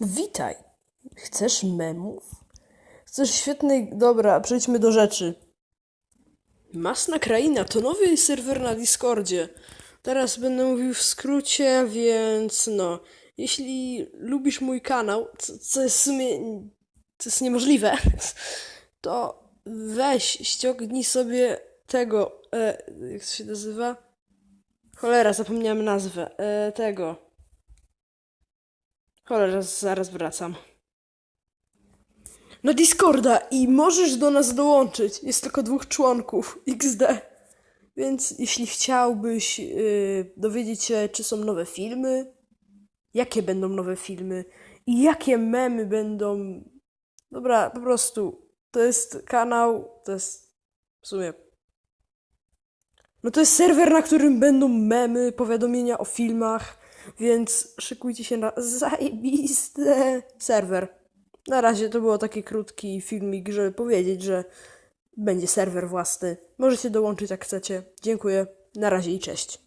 Witaj. Chcesz memów? Chcesz świetnej... Dobra, przejdźmy do rzeczy. Masna Kraina to nowy serwer na Discordzie. Teraz będę mówił w skrócie, więc no. Jeśli lubisz mój kanał, co, co jest w sumie... co jest niemożliwe, to weź, ściągnij sobie tego... E, jak to się nazywa? Cholera, zapomniałem nazwę. E, tego... Cholera, zaraz wracam. Na Discorda i możesz do nas dołączyć. Jest tylko dwóch członków XD. Więc jeśli chciałbyś yy, dowiedzieć się, czy są nowe filmy, jakie będą nowe filmy i jakie memy będą. Dobra, po prostu to jest kanał, to jest w sumie. No to jest serwer, na którym będą memy, powiadomienia o filmach, więc szykujcie się na zajebisty serwer. Na razie to było taki krótki filmik, żeby powiedzieć, że będzie serwer własny. Możecie dołączyć jak chcecie. Dziękuję. Na razie i cześć.